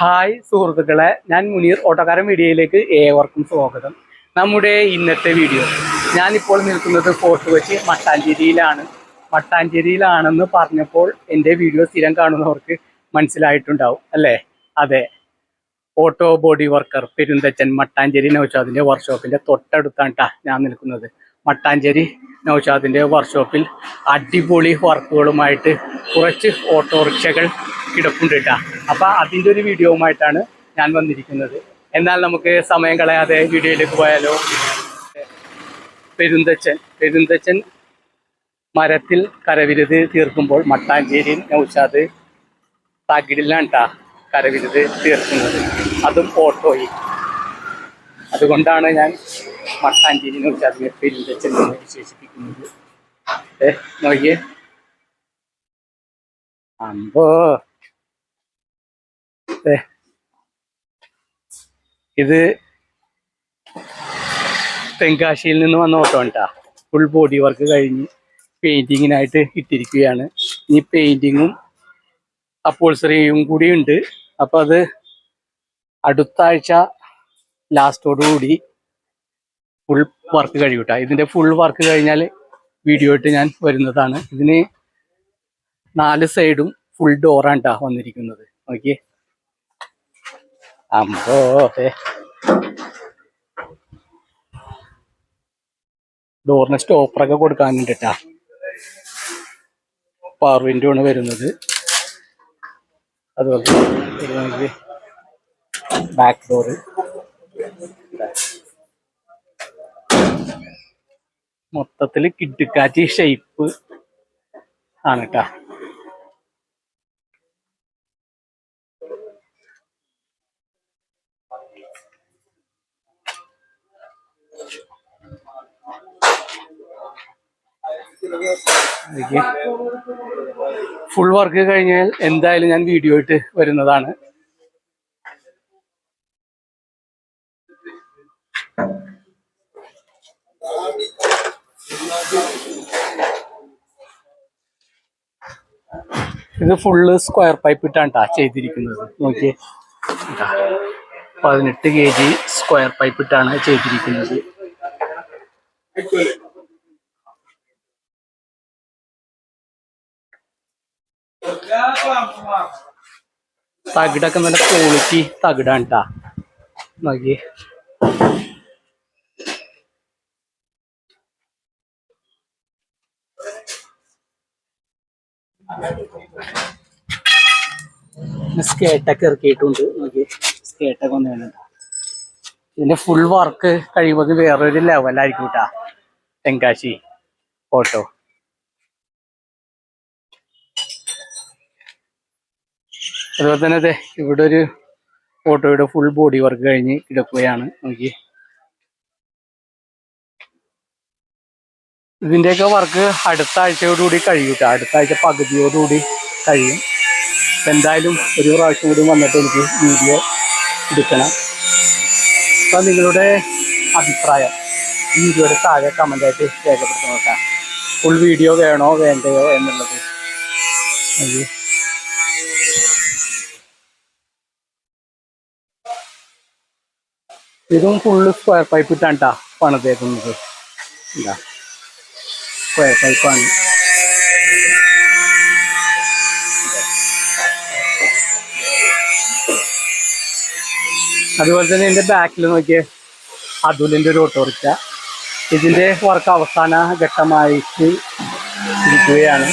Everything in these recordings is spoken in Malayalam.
ഹായ് സുഹൃത്തുക്കളെ ഞാൻ മുനീർ ഓട്ടോക്കാരൻ വീഡിയോയിലേക്ക് ഏവർക്കും സ്വാഗതം. നമ്മുടെ ഇന്നത്തെ വീഡിയോ. ഞാനിപ്പോൾ നിൽക്കുന്നത് ഫോർട്ട് കൊച്ചി മട്ടാഞ്ചേരിയിലാണ്. മട്ടാഞ്ചേരിയിലാണെന്ന് പറഞ്ഞപ്പോൾ എന്റെ വീഡിയോ സ്ഥിരം കാണുന്നവർക്ക് മനസ്സിലായിട്ടുണ്ടാവും അല്ലേ? അതെ. Auto body worker Perunthachan Mattancherry നൗഷാദിന്റെ വർക്ക്ഷോപ്പിന്റെ തൊട്ടടുത്താണ് ട്ടാ ഞാൻ നിൽക്കുന്നത്. മട്ടാഞ്ചേരി നൗഷാദിന്റെ വർക്ക്ഷോപ്പിൽ അടിപൊളി വർക്കുകളുമായിട്ട് കുറച്ച് ഓട്ടോറിക്ഷകൾ കിടപ്പുണ്ട് അപ്പോൾ അപ്പം അതിന്റെ ഒരു വീഡിയോവുമായിട്ടാണ് ഞാൻ വന്നിരിക്കുന്നത്. എന്നാൽ നമുക്ക് സമയം കളയാതെ വീഡിയോയിലേക്ക് പോയാലോ? പെരുന്തച്ചൻ പെരുന്തച്ചൻ മരത്തിൽ കരവിരുത് തീർക്കുമ്പോൾ മട്ടാഞ്ചേരി നൗഷാദ് തകിടിലാണ് കേട്ടോ കരവിരുത് തീർക്കുന്നത്. അതും ഓട്ടോയിൽ. അതുകൊണ്ടാണ് ഞാൻ മട്ടാഞ്ചേരി നൗഷാദിനെ പെരുന്തച്ചൻ എന്ന് വിശേഷിപ്പിക്കുന്നത്. നോക്കിയേ. അമ്പോ. ഇത് തെങ്കാശിയിൽ നിന്ന് വന്ന ഓട്ടോ കേട്ടാ ഫുൾ ബോഡി വർക്ക് കഴിഞ്ഞ് പെയിന്റിങ്ങിനായിട്ട് ഇട്ടിരിക്കുകയാണ്. ഈ പെയിന്റിങ്ങും അപ്പോൾസറിയും കൂടി ഉണ്ട്. അപ്പൊ അത് അടുത്താഴ്ച ലാസ്റ്റോടുകൂടി ഫുൾ വർക്ക് കഴിയൂട്ട. ഇതിന്റെ ഫുൾ വർക്ക് കഴിഞ്ഞാൽ വീഡിയോ ഇട്ട് ഞാൻ വരുന്നതാണ്. ഇതിന് നാല് സൈഡും ഫുൾ ഡോറാണ് കേട്ടോ വന്നിരിക്കുന്നത്. നോക്കിയേ. അമ്പോ. ഡോറിന് സ്റ്റോപ്പറൊക്കെ കൊടുക്കാനുണ്ട് കേട്ടാ പവർ വിൻഡോ ആണ് വരുന്നത്. അതുപോലെ ബാക്ക് ഡോറ് മൊത്തത്തിൽ കിഡ്ക്കാറ്റ് ഷേപ്പ് ആണ് കേട്ടാ ഫുൾ വർക്ക് കഴിഞ്ഞാൽ എന്തായാലും ഞാൻ വീഡിയോ ആയിട്ട് വരുന്നതാണ്. ഇത് ഫുള്ള് സ്ക്വയർ പൈപ്പ് ഇട്ടാണ് ട്ടാ ചെയ്തിരിക്കുന്നത്. നോക്കിയേ. പതിനെട്ട് കെ ജി സ്ക്വയർ പൈപ്പ് ഇട്ടാണ് ചെയ്തിരിക്കുന്നത്. തകിടൊക്കെ നല്ല ക്വാളിറ്റി തകിടാണ് ട്ടാ. നോക്കിയേ. സ്കേട്ടൊക്കെ ഇറക്കിയിട്ടുണ്ട്. നോക്കി സ്കേട്ടൊക്കെ ഒന്ന് വേണ്ട ഇതിന്റെ ഫുൾ വർക്ക് കഴിയുമ്പോൾ വേറൊരു ലെവലായിരിക്കും കേട്ടാ തെങ്കാശി ഓട്ടോ അതുപോലെ തന്നെ അതെ ഇവിടെ ഒരു ഓട്ടോയുടെ ഫുൾ ബോഡി വർക്ക് കഴിഞ്ഞ് കിടക്കുകയാണ്. നോക്കി ഇതിന്റെയൊക്കെ വർക്ക് അടുത്ത ആഴ്ചയോടുകൂടി കഴിയും. അടുത്ത ആഴ്ച പകുതിയോടുകൂടി കഴിയും. എന്തായാലും ഒരു പ്രാവശ്യം കൂടി വന്നിട്ട് എനിക്ക് വീഡിയോ എടുക്കണം. അപ്പൊ നിങ്ങളുടെ അഭിപ്രായം ഈ വീഡിയോയുടെ താഴെ കമന്റ് ആയിട്ട് രേഖപ്പെടുത്തണം കേട്ടോ ഫുൾ വീഡിയോ വേണോ വേണ്ടയോ എന്നുള്ളത് അയ്യോ. ഇതും ഫുള്ള് സ്ക്വയർ പൈപ്പ് ഇട്ടാണ് ട്ടാ പണിതേക്കുന്നത്. എന്താ സ്ക്വയർ പൈപ്പാണ് അതുപോലെ തന്നെ എന്റെ ബാക്കിൽ നോക്കിയേ അതുലിന്റെ ഒരു ഓട്ടോറിക്ഷ ഇതിന്റെ വർക്ക് അവസാന ഘട്ടമായിട്ട് ഇരിക്കുകയാണ്.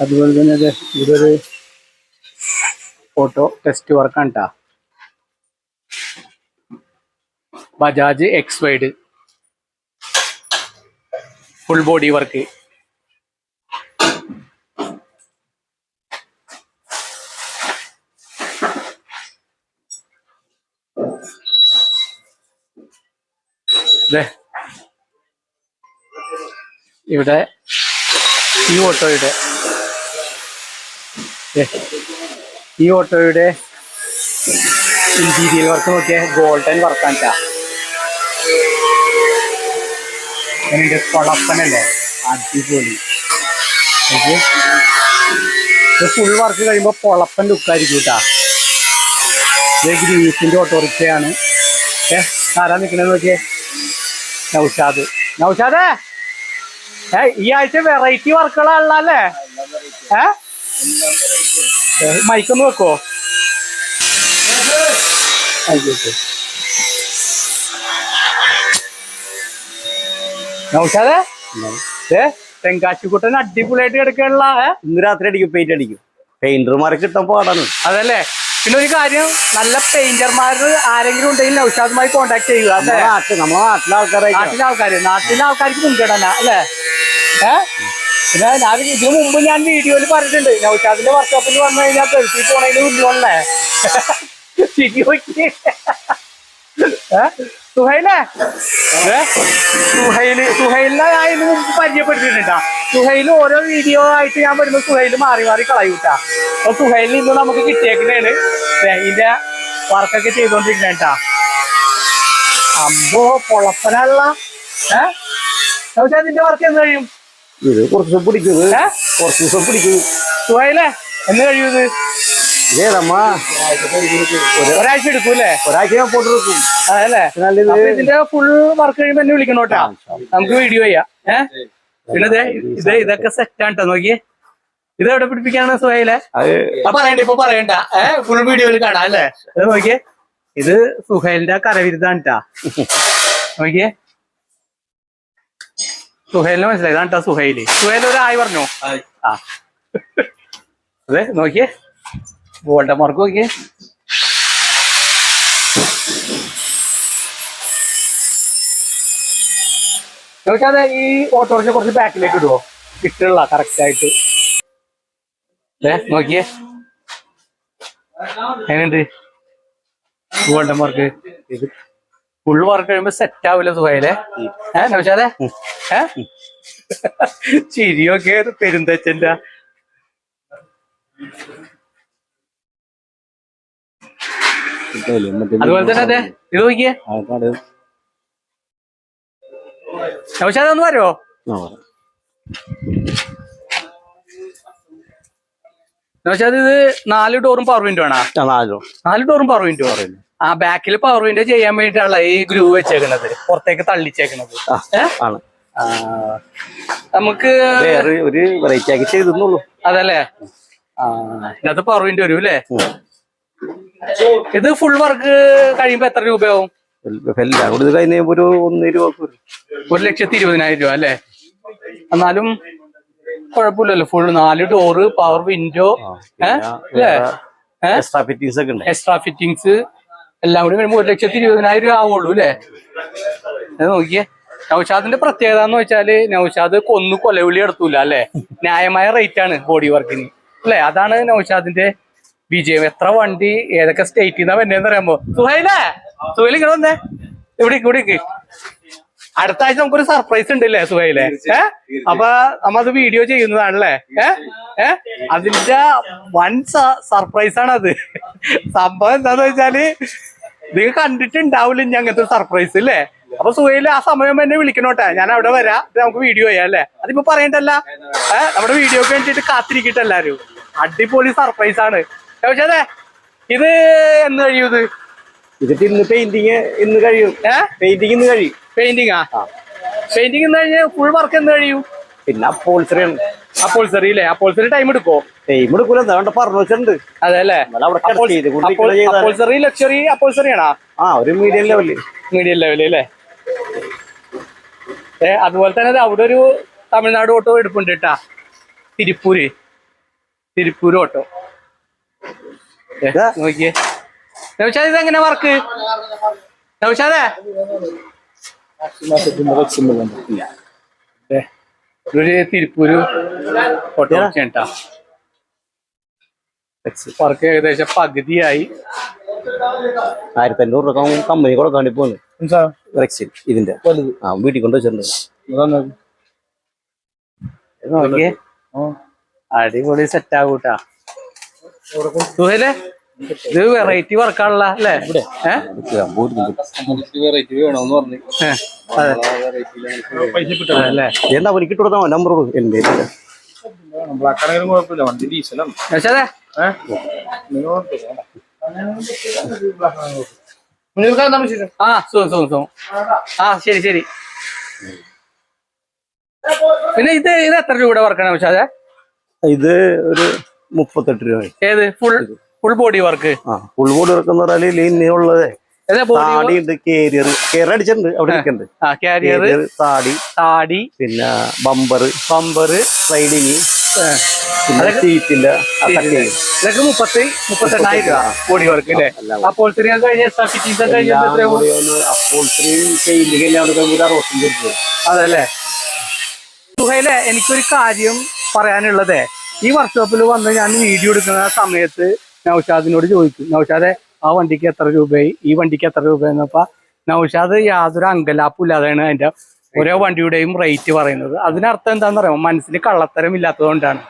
അതുപോലെ തന്നെ ഇത് ഇതൊരു ഫോട്ടോ ടെസ്റ്റ് വർക്കാണ് Bajaj X wide full body work. ഇവിടെ ഈ ഓട്ടോയുടെ ഈ ഓട്ടോയുടെ ഇന്റീരിയൽ വർക്ക് നോക്കിയാൽ ഗോൾഡൻ വർക്കാണ് അതിന്റെ കൊളപ്പനല്ലേ? അടിപൊളി. ഇത് ഫുൾ വർക്ക് കഴിയുമ്പോൾ പൊളപ്പൻ ലുക്കായിരിക്കും കേട്ടാ ഇത് ഗ്രീസിന്റെ ഓട്ടോറിക്ഷയാണ് ഏ ആരാ നിക്കണെന്ന് നോക്കിയേ? നൗഷാദ്. നൗഷാദേ! ഏ ഈ ആഴ്ച വെറൈറ്റി വർക്കുകളാണല്ലേ ഏ, മൈക്കൊന്ന് വെക്കോ ആയിക്കോട്ടെ. നൗഷാദേ? ഏ തെങ്കാശിക്കുട്ടൻ അടിപൊളിയായിട്ട് കിടക്കാനുള്ള ഇന്ന് രാത്രി അടിക്കും പെയിന്റ് അടിക്കും. പെയിന്റർമാരെ കിട്ടാൻ പാടാണ്. അതല്ലേ? പിന്നെ ഒരു കാര്യം നല്ല പെയിന്റർമാർ ആരെങ്കിലും ഉണ്ടെങ്കിൽ നൗഷാദുമായി കോണ്ടാക്ട് ചെയ്യുക നമ്മളെ നാട്ടിലെ ആൾക്കാരെ നാട്ടിലെ ആൾക്കാർ നാട്ടിലെ ആൾക്കാർക്ക് മുൻഗണന അല്ലേ? ഏ? പിന്നെ ഞാൻ ഇതിനു മുമ്പ് ഞാൻ വീഡിയോയിൽ പറഞ്ഞിട്ടുണ്ട്. നൗഷാദിന്റെ വർക്ക്ഷോപ്പിൽ വന്നു കഴിഞ്ഞാൽ ഗൾഫിൽ പോണതിന് മുന്നോളേ ശരി നോക്കി ഏ? സുഹൈലേ? സുഹൈൽ സുഹൈലിനെ ഞാൻ ഇതിന് മുമ്പ് പരിചയപ്പെട്ടിട്ടുണ്ടാ സുഹൈൽ ഓരോ വീഡിയോ ആയിട്ട് ഞാൻ വരുമ്പോ സുഹൈൽ മാറി മാറി കളയൂട്ടാ അപ്പൊ സുഹൈലിന് ഇന്ന് നമുക്ക് കിട്ടിയേക്കുന്നതാണ്. ഇതിന്റെ വർക്കൊക്കെ ചെയ്തോണ്ടിരിക്കണേട്ടാ അമ്പോ പൊളപ്പനല്ല ഏഹ് നൗഷാദ് നിന്റെ വർക്ക് എന്ന് കഴിയും? ഇത് കുറച്ച് ദിവസം പിടിക്കും കുറച്ച് ദിവസം പിടിക്കും. സുഹൈലേ എന്ന് കഴിയും ഇത്? ഒരാഴ്ച എടുക്കൂല്ലേ? ഒരാഴ്ച ഞാൻ പോട്ട് വെക്കും അതല്ലേ ഇതിന്റെ ഫുൾ വർക്ക് കഴിയുമ്പോ എന്നെ വിളിക്കണോട്ടാ നമുക്ക് വീഡിയോ ചെയ്യാം. ഏ? പിന്നെ ഇത് ഇതൊക്കെ സെറ്റ് ആണ് കേട്ടോ നോക്കിയേ. ഇത് എവിടെ പിടിപ്പിക്കാണ് സുഹൈലെ? പറയണ്ട ഇപ്പൊ പറയണ്ട. ഫുൾ വീഡിയോയിൽ കാണാം അല്ലേ? നോക്കിയേ. ഇത് സുഹൈലിന്റെ കരവിരുദ്ധാണ് ട്ടാ. നോക്കിയേ. സുഹൈലിനെ മനസ്സിലായി. ഇതാണ് സുഹൈൽ. സുഹൈൽ ഒരു ആയി പറഞ്ഞു? ആ. അതെ നോക്കിയേ. ഗോൾഡൻ മാർക്ക് നോക്കിയേ. നോക്കാതെ ഈ ഓട്ടോറിക്ഷ കുറച്ച് ബാക്കിലേക്ക് ഇടുവോ? കിട്ടുള്ള കറക്റ്റ് ആയിട്ട്. ഏ നോക്കിയേ. എങ്ങനെയുണ്ട്? ഗോൾഡൻ വർക്ക് ഇത് ഫുൾ വർക്ക് കഴിയുമ്പോ സെറ്റ് ആവില്ല സുഖയില്ലേ ഏ നൗഷാദേ? ഏ ചിരിയൊക്കെ പെരുന്തച്ചന്റെ. അതുപോലെ തന്നെ അതെ ഇത് നോക്കിയേ. നൗഷാദ ഒന്ന് വരുമോ നൗഷാദ് ഇത് നാല് ഡോറും പവർ വിൻഡോ ആണോ? നാല് ഡോറും പവർ വിൻഡോ ആ ബാക്കിൽ പവർ വിൻഡോ ചെയ്യാൻ വേണ്ടിട്ടാണല്ലോ ഈ ഗ്രൂവ് വെച്ചേക്കുന്നത് പുറത്തേക്ക് തള്ളിച്ചേക്കുന്നത് നമുക്ക് വേറെ ഒരു വെറൈറ്റി ആക്കി ചെയ്തെന്നുള്ളൂ അതല്ലേ? ഇതിനകത്ത് പവർ വിൻഡ് വരും അല്ലേ ഇത് ഫുൾ വർക്ക് കഴിയുമ്പോ എത്ര രൂപയാവും? എല്ലാം കൂടി ഇത് കഴിഞ്ഞ ഒരു ഒന്ന് രൂപ ഒരു ലക്ഷത്തി ഇരുപതിനായിരം രൂപ അല്ലേ? എന്നാലും കുഴപ്പമില്ലല്ലോ ഫുൾ നാല് door power window extra fittings ഒക്കെ എക്സ്ട്രാ ഫിറ്റിങ്സ് എല്ലാം കൂടി വരുമ്പോ ഒരു ലക്ഷത്തി ഇരുപതിനായിരം രൂപ ആവുള്ളൂ അല്ലേ? നോക്കിയേ. നൗഷാദിന്റെ പ്രത്യേകത എന്ന് വെച്ചാൽ നൗഷാദ് കൊന്നു കൊലവിളി എടുത്തൂല അല്ലെ? ന്യായമായ റേറ്റ് ആണ് ബോഡി വർക്കിന് അല്ലെ? അതാണ് നൗഷാദിന്റെ വിജയം. എത്ര വണ്ടി ഏതൊക്കെ സ്റ്റേറ്റ് നിന്നാ പറയുമ്പോ സുഹൈലേ? സുഹൈൽ ഇങ്ങനെ വന്നേ. ഇവിടെ ഇവിടെ അടുത്ത ആഴ്ച നമുക്കൊരു സർപ്രൈസ് ഉണ്ടല്ലേ സുഹൈലെ? ഏഹ് അപ്പൊ നമ്മ അത് വീഡിയോ ചെയ്യുന്നതാണല്ലേ? ഏഹ് ഏഹ് അതിന്റെ വൻ സർപ്രൈസ് ആണ് അത്. സംഭവം എന്താന്ന് വെച്ചാൽ നിങ്ങൾ കണ്ടിട്ടുണ്ടാവില്ല ഇനി അങ്ങനത്തെ സർപ്രൈസ് അല്ലേ അപ്പൊ സുഹൈൽ ആ സമയം എന്നെ വിളിക്കണോട്ടെ. ഞാൻ അവിടെ വരാം. നമുക്ക് വീഡിയോ ചെയ്യാം അല്ലേ? അതിപ്പോ പറയണ്ടല്ല? ഏഹ് നമ്മുടെ വീഡിയോക്ക് വേണ്ടിട്ട് കാത്തിരിക്കട്ടെ എല്ലാരും. അടിപൊളി സർപ്രൈസ് ആണ്. പക്ഷേ അതെ ഇത് എന്ന് കഴിയും ഇത്? ഇതിട്ട് ഇന്ന് പെയിന്റിങ് ഇന്ന് കഴിയും. ഏഹ് പെയിന്റിങ് ഇന്ന് കഴിയും. പെയിന്റിങ് ആ? പെയിന്റിങ് ഇന്ന് കഴിഞ്ഞാൽ ഫുൾ വർക്ക് എന്ന് കഴിയും? പിന്നെ അപ്പോൾസറി അപ്പോൾസറി അല്ലേ അപ്പോൾസറി ടൈം എടുക്കോ? ടൈം എടുക്കൂല. എന്താ പറഞ്ഞു വെച്ചിട്ടുണ്ട് അതെ അല്ലേ? അപ്പോൾസറി ലക്ഷറി അപ്പോൾസറി ആണോ? ആ ഒരു മീഡിയം ലെവൽ മീഡിയം അല്ലേ ഏ അതുപോലെ തന്നെ അവിടെ ഒരു തമിഴ്നാട് ഓട്ടോ എടുപ്പുണ്ട് കേട്ടാ. തിരുപ്പൂര്. തിരുപ്പൂര് ഓട്ടോ. നോക്കിയേ. നൗഷാദ് ഇത് എങ്ങനെ വർക്ക്? നൗഷാദേ? തിരുപ്പൂര് ഓട്ടോ കേട്ടാ. വർക്ക് ഏകദേശം പകുതിയായി. ആയിരത്തി അഞ്ഞൂറ് രൂപ കമ്പനി കൊടുക്കാണ്ടി പോകുന്നു റെക്സിൻ ഇതിന്റെ. ആ വീട്ടിൽ കൊണ്ട് വെച്ചിട്ടുണ്ട്. നോക്കിയേ. അടിപൊളി സെറ്റ് ആകൂട്ടാ സുഹേലെ ഇത് വെറൈറ്റി വർക്കാണല്ല അല്ലേ? എന്താ അവനിക്ക് ഇട്ട് കൊടുത്താൽ നമ്പർ എന്റെ നൗഷാദേ ആ സുഖം സുഖം സുഖം. ആ ശരി ശരി. പിന്നെ ഇത് ഇത് എത്ര രൂപയുടെ വർക്കാണ് അതെ ഇത് ഒരു മുപ്പത്തെട്ട് രൂപ ഏത്? ഫുൾ ഫുൾ ബോഡി വർക്ക് ആ ഫുൾ ബോഡി വർക്ക് എന്ന് പറഞ്ഞാൽ ഏതാ ബോഡി താടി ഉണ്ട് കേരിയർ കേരള അടിച്ചിട്ടുണ്ട് അവിടെ ഇരിക്കുന്നുണ്ട് ആ കാരിയർ കേരിയർ താടി. താടി. പിന്നെ ബമ്പർ ബമ്പർ സ്ലൈഡിങ് ഇതൊക്കെ മുപ്പത്തി മുപ്പത്തെണ്ണായിരം രൂപ അല്ലേ കഴിഞ്ഞ അതല്ലേ? സുഹൈലെ എനിക്കൊരു കാര്യം പറയാനുള്ളത്. ഈ വർക്ക്ഷോപ്പിൽ വന്ന് ഞാൻ വീഡിയോ എടുക്കുന്ന സമയത്ത് നൌഷാദിനോട് ചോദിച്ചു. നൗഷാദെ ആ വണ്ടിക്ക് എത്ര രൂപയായി? ഈ വണ്ടിക്ക് എത്ര രൂപ നൗഷാദ് യാതൊരു അങ്കലാപ്പും ഇല്ലാതെയാണ് അതിന്റെ ഓരോ വണ്ടിയുടെയും റേറ്റ് പറയുന്നത്. അതിനർത്ഥം എന്താണെന്ന് പറയുമ്പോൾ മനസ്സിൽ കള്ളത്തരം ഇല്ലാത്തതുകൊണ്ടാണ്.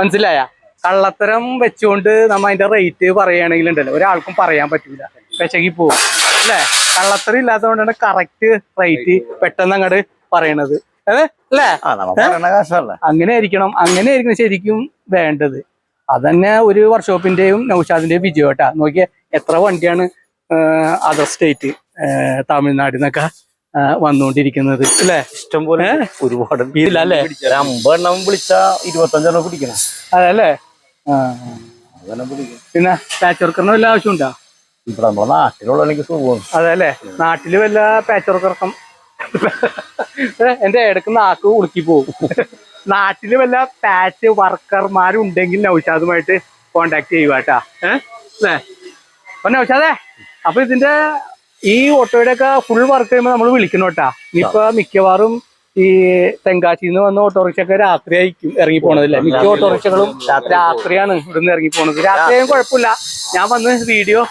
മനസ്സിലായ? കള്ളത്തരം വെച്ചുകൊണ്ട് നമ്മ അതിന്റെ റേറ്റ് പറയുകയാണെങ്കിൽ ഉണ്ടല്ലോ. ഒരാൾക്കും പറയാൻ പറ്റില്ല വിശകി പോകും അല്ലേ? കള്ളത്തരം ഇല്ലാത്തതുകൊണ്ടാണ് കറക്റ്റ് റേറ്റ് പെട്ടെന്ന് അങ്ങോട്ട് പറയണത്. അല്ലേ? അങ്ങനെ ആയിരിക്കണം. അങ്ങനെ ആയിരിക്കണം ശരിക്കും വേണ്ടത്. അതന്നെ ഒരു വർക്ക്ഷോപ്പിന്റെയും നൌഷാദിന്റെയും വിജയം കേട്ടാ. നോക്കിയ എത്ര വണ്ടിയാണ് അതർ സ്റ്റേറ്റ് തമിഴ്നാട് നിന്നൊക്കെ ആ, വന്നുകൊണ്ടിരിക്കുന്നത്. അല്ലേ ഇഷ്ടം പോലെ ഒരുപാട് അമ്പതെണ്ണം വിളിച്ച ഇരുപത്തഞ്ചെണ്ണം പിടിക്കണം. അതല്ലേ? പിന്നെ പാച്ച് വർക്കറിന് വല്ല ആവശ്യമുണ്ടോ? ഇവിടെ നമ്മുടെ നാട്ടിലുള്ള എനിക്ക് സുഖമാണ്. അതല്ലേ? നാട്ടിൽ വല്ല പാച്ച് വർക്കറക്കം എന്റെ ഇടയ്ക്ക് നാക്ക് ഉളുക്കി പോകും നാട്ടിൽ വല്ല പാച്ച് വർക്കർമാരുണ്ടെങ്കിൽ നൗഷാദുമായിട്ട് കോണ്ടാക്ട് ചെയ്യുക കേട്ടാ ഏഹ് അല്ലേ? അപ്പൊ നൗഷാദേ അപ്പൊ ഇതിന്റെ ഈ ഓട്ടോയുടെ ഒക്കെ ഫുൾ വർക്ക് ചെയ്യുമ്പോൾ നമ്മൾ വിളിക്കണം കേട്ടാ ഇപ്പൊ മിക്കവാറും ഈ തെങ്കാശിന്ന് വന്ന ഓട്ടോറിക്ഷ ഒക്കെ രാത്രി ആയിരിക്കും ഇറങ്ങി പോണതല്ലേ മിക്ക ഓട്ടോറിക്ഷകളും രാത്രിയാണ് ഇവിടുന്ന് ഇറങ്ങി പോണത്. രാത്രിയായും കുഴപ്പമില്ല. ഞാൻ വന്ന് വീഡിയോ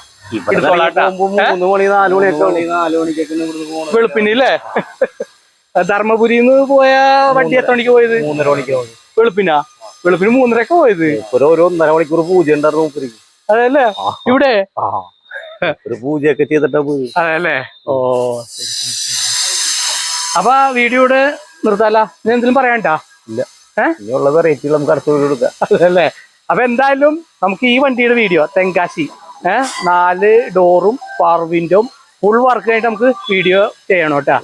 മൂന്ന് മണി നാല് മണിയൊക്കെ വെളുപ്പിനല്ലേ മണിക്കൊക്കെ നിന്ന് പോയ വണ്ടി എത്ര മണിക്ക് പോയത്? മൂന്നര മണിക്ക് പോയത്. വെളുപ്പിനാ? വെളുപ്പിന് മൂന്നരക്ക് പോയത്? ഒരു ഒന്നര മണിക്കൂർ പൂജ ഉണ്ടായിരുന്നു അതല്ലേ? ഇവിടെ? ഒരു പൂജയൊക്കെ ചെയ്തിട്ടാ പോയി. അതല്ലേ ഓ. അപ്പൊ വീഡിയോയുടെ നിർത്താല? നീ എന്തെങ്കിലും പറയാണ്ടാ ഇല്ല? ഇനിയുള്ള വെറൈറ്റികൾ നമുക്ക് അടുത്ത വീഡിയോ കൊടുക്കാം അതല്ലേ അപ്പൊ എന്തായാലും നമുക്ക് ഈ വണ്ടിയുടെ വീഡിയോ തെങ്കാശി ഏഹ് നാല് ഡോറും പവർ ഫുൾ വർക്ക് ആയിട്ട് നമുക്ക് വീഡിയോ ചെയ്യണം കേട്ടാ.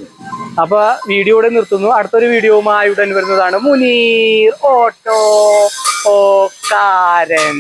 അപ്പൊ വീഡിയോ ഇവിടെ നിർത്തുന്നു. അടുത്തൊരു വീഡിയോവുമായി ഉടൻ വരുന്നതാണ് മുനീർ ഓട്ടോ ഓ കാരൻ.